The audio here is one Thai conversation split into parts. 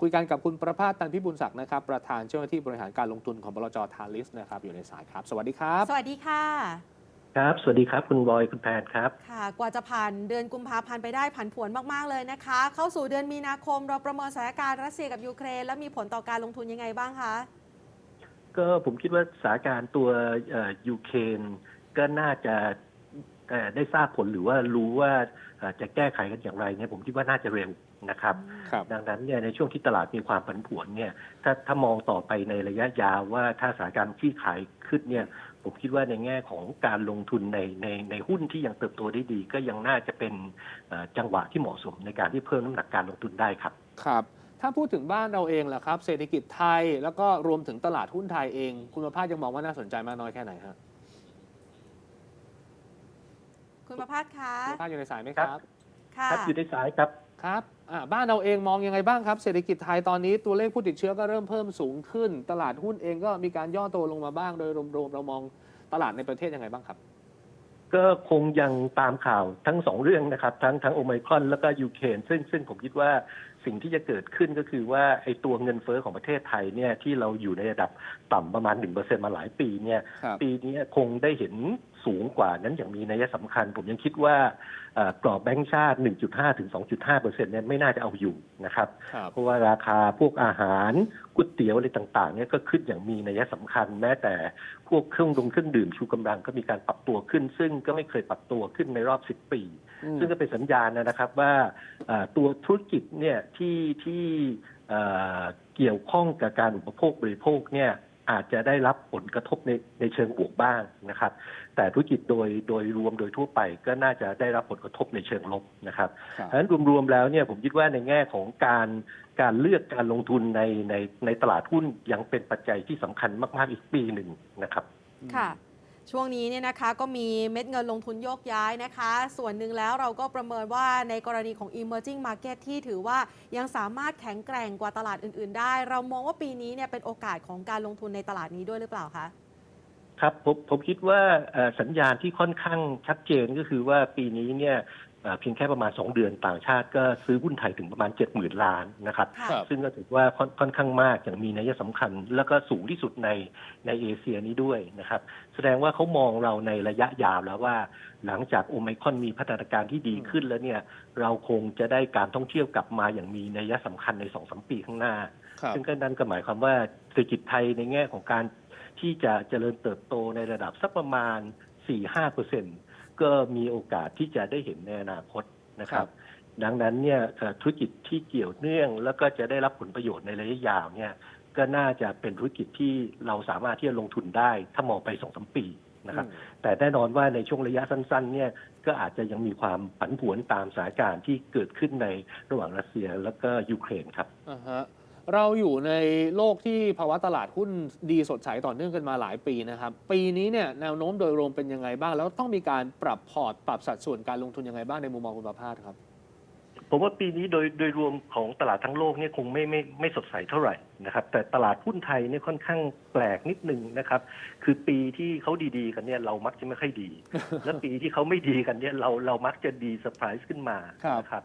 คุยกันกับคุณประภาสตันพิบูลศักดิ์นะครับประธานเจ้าหน้าที่บริหารการลงทุนของบลจทาลิสนะครับอยู่ในสายครับ สวัสดีครับ สวัสดีค่ะ ครับ สวัสดีครับ คุณบอยคุณแพนครับ ค่ะ กว่าจะผ่านเดือนกุมภาพันธ์ไปได้ผันผวนมาก ๆ เลยนะคะ เข้าสู่เดือนมีนาคมเราประเมินสถานการณ์รัสเซียกับยูเครน และมีผลต่อการลงทุนยังไงบ้างคะก็ผมคิดว่าสถานการณ์ตัวเอ่อยูเครนก็น่าจะเอ่อ ได้ทราบผลหรือว่ารู้ว่าเอ่อจะแก้ไขกันอย่างไรเนี่ยผมคิดว่าน่าจะเร็วนะครับครับ ดังนั้นเนี่ยในช่วงที่ตลาดมีความผันผวนเนี่ยถ้าถ้ามองต่อไปในระยะยาวว่าถ้าสถานการณ์ที่ขายขึ้นเนี่ยผมคิดว่าในแง่ของการลงทุนในในในหุ้นที่ยังเติบโตได้ดี ก็ยังน่าจะเป็นเอ่อจังหวะที่เหมาะสมในการที่เพิ่มน้ำหนักการลงทุนได้ครับครับถ้าพูดถึงบ้านเราเองล่ะครับ เศรษฐกิจไทยแล้วก็รวมถึงตลาดหุ้นไทยเอง คุณประภาสยังมองว่าน่าสนใจมากน้อยแค่ไหนฮะ คุณประภาสคะคุณประภาสอยู่ในสายไหมคครัรับบค่ะครับอยู่ในสายครับครับอ่าบ้านเราเองมองยังไงบ้างครับ เศรษฐกิจไทยตอนนี้ตัวเลขผู้ติดเชื้อก็เริ่มเพิ่มสูงขึ้น ตลาดหุ้นเองก็มีการย่อตัวลงมาบ้างโดยรวมๆเรามองตลาดในประเทศยังไงบ้างครับ ก็คงยังตามข่าวทั้งสองเรื่องนะครับ ทั้งทั้งโอไมครอนแล้วก็ยูเครนซึ่งซึ่งผมคิดว่าสิ่งที่จะเกิดขึ้นก็คือว่าไอ้ตัวเงินเฟ้อของประเทศไทยเนี่ยที่เราอยู่ในระดับต่ำประมาณ 1%มาหลายปีเนี่ยครับปีนี้คงได้เห็นสูงกว่านั้นอย่างมีนัยสำคัญ ผมยังคิดว่าเอ่อกรอบแบงก์ชาติ 1.5 ถึง 2.5เปอร์เซ็นต์เนี่ยไม่น่าจะเอาอยู่นะครับครับเพราะว่าราคาพวกอาหาร ก๋วยเตี๋ยวอะไรต่างๆเนี่ยก็ขึ้นอย่างมีนัยสำคัญ แม้แต่พวกเครื่องดงเครื่องดื่มชูกำลังก็มีการปรับตัวขึ้น ซึ่งก็ไม่เคยปรับตัวขึ้นในรอบ10ปีอืมซึ่งก็เป็นสัญญาณนะครับว่าเอ่อตัวธุรกิจเนี่ยที่ที่เอ่อเกี่ยวข้องกับการอุปโภคบริโภคเนี่ย อาจจะได้รับผลกระทบในในเชิงบวกบ้างนะครับ แต่ธุรกิจโดยโดยรวมโดยทั่วไปก็น่าจะได้รับผลกระทบในเชิงลบนะครับครับเพราะฉะนั้นรวมๆแล้วเนี่ยผมคิดว่าในแง่ของการการเลือกการลงทุนในในในตลาดหุ้นยังเป็นปัจจัยที่สำคัญมากๆอีกปีหนึ่งนะครับ ค่ะ ช่วงนี้เนี่ยนะคะก็มีเม็ดเงินลงทุนโยกย้ายนะคะ ส่วนหนึ่งแล้วเราก็ประเมินว่าในกรณีของ emerging market ที่ถือว่ายังสามารถแข็งแกร่งกว่าตลาดอื่น ๆ ได้ เรามองว่าปีนี้เนี่ยเป็นโอกาสของการลงทุนในตลาดนี้ด้วยหรือเปล่าคะครับผมผมคิดว่าสัญญาณที่ค่อนข้างชัดเจนก็คือว่าปีนี้เนี่ย เอ่อเพียงแค่ประมาณ 2 เดือนต่างชาติก็ซื้อหุ้นไทยถึงประมาณ 70,000 ล้านนะครับค่ะครับ ซึ่งก็ถือว่าค่อนค่อนข้างมากอย่างมีนัยสำคัญ แล้วก็สูงที่สุดในในเอเชียนี้ด้วยนะครับ แสดงว่าเขามองเราในระยะยาวแล้วว่า หลังจากโอไมครอนมีพัฒนาการที่ดีขึ้นแล้วเนี่ยเราคงจะได้การท่องเที่ยวกลับมาอย่างมีนัยสำคัญในสองสมปีข้างหน้า ครับ ซึ่งก็นั่นก็หมายความว่าเศรษฐกิจไทยในแง่ของการที่จะเจริญเติบโตในระดับสักประมาณ 4-5เปอร์เซ็น ก็มีโอกาสที่จะได้เห็นในอนาคตนะครัครับบดังนั้นเนี่ยเอ่อธุรกิจที่เกี่ยวเนื่องแล้วก็จะได้รับผลประโยชน์ในระยะยาวเนี่ยก็น่าจะเป็นธุรกิจที่เราสามารถที่จะลงทุนได้ ถ้ามองไปสองสมปีนะครับอืมแต่แน่นอนว่าในช่วงระยะสั้น ๆ เนี่ยก็อาจจะยังมีความผันผวนตามสถานการณ์ที่เกิดขึ้นในระหว่างรัสเซียแล้วก็ยูเครนครับอ่าฮะ เราอยู่ในโลกที่ภาวะตลาดหุ้นดีสดใสต่อเนื่องกันมาหลายปีนะครับ ปีนี้เนี่ยแนวโน้มโดยรวมเป็นยังไงบ้าง แล้วต้องมีการปรับพอร์ตปรับสัดส่วนการลงทุนยังไงบ้างในมุมมองคุณประภาสครับ ผมว่าปีนี้โดยโดยรวมของตลาดทั้งโลกเนี่ยคงไม่ไม่ไม่สดใสเท่าไหร่นะครับ แต่ตลาดหุ้นไทยเนี่ยค่อนข้างแปลกนิดนึงนะครับ คือปีที่เขาดีๆ กันเนี่ยเรามักจะไม่ค่อยดี และปีที่เขาไม่ดีกันเนี่ยเราเรามักจะดีเซอร์ไพรส์ขึ้นมานะครับ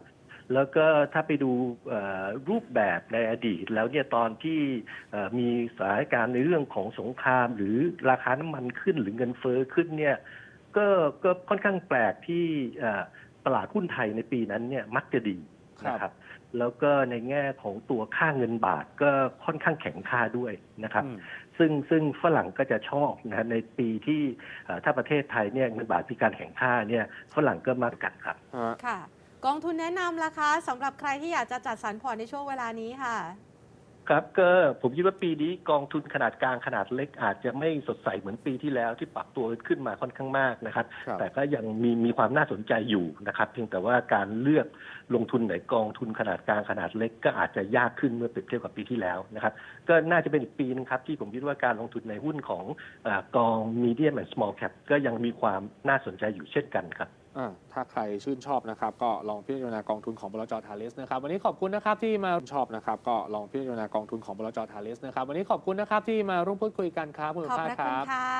แล้วก็ถ้าไปดูเอ่อรูปแบบในอดีตแล้วเนี่ยตอนที่เอ่อมีสถานการณ์ในเรื่องของสงคราม หรือราคาน้ำมันขึ้นหรือเงินเฟ้อขึ้นเนี่ยก็ก็ค่อนข้างแปลกที่เอ่อตลาดหุ้นไทยในปีนั้นเนี่ยมักจะดีครับนะครับแล้วก็ในแง่ของตัวค่าเงินบาทก็ค่อนข้างแข็งค่าด้วยนะครับอืมซึ่งซึ่งฝรั่งก็จะชอบนะในปีที่เอ่อถ้าประเทศไทยเนี่ยเงินบาทมีการแข็งค่าเนี่ยฝรั่งก็มักกันครับฮะค่ะ กองทุนแนะนำล่ะคะสำหรับใครที่อยากจะจัดสรรพอร์ตในช่วงเวลานี้ค่ะ ครับก็ผมคิดว่าปีนี้กองทุนขนาดกลางขนาดเล็กอาจจะไม่สดใสเหมือนปีที่แล้วที่ปรับตัวขึ้นมาค่อนข้างมากนะครับ ครับ แต่ก็ยังมีมีความน่าสนใจอยู่นะครับ เพียงแต่ว่าการเลือกลงทุนในกองทุนขนาดกลางขนาดเล็ก ก็อาจจะยากขึ้นเมื่อเปรียบเทียบกับปีที่แล้วนะครับ ก็น่าจะเป็นอีกปีนึงครับที่ผมคิดว่าการลงทุนในหุ้นของเออกอง medium and small cap ก็ยังมีความน่าสนใจอยู่เช่นกันครับ อ่าถ้าใครชื่นชอบนะครับ ก็ลองพิจารณากองทุนของบลจทาเลสนะครับ วันนี้ขอบคุณนะครับที่มาชอบนะครับ ก็ลองพิจารณากองทุนของบลจทาเลสนะครับ วันนี้ขอบคุณนะครับที่มาร่วมพูดคุยกันครับคุณขอบพระคคุณรับค่ะ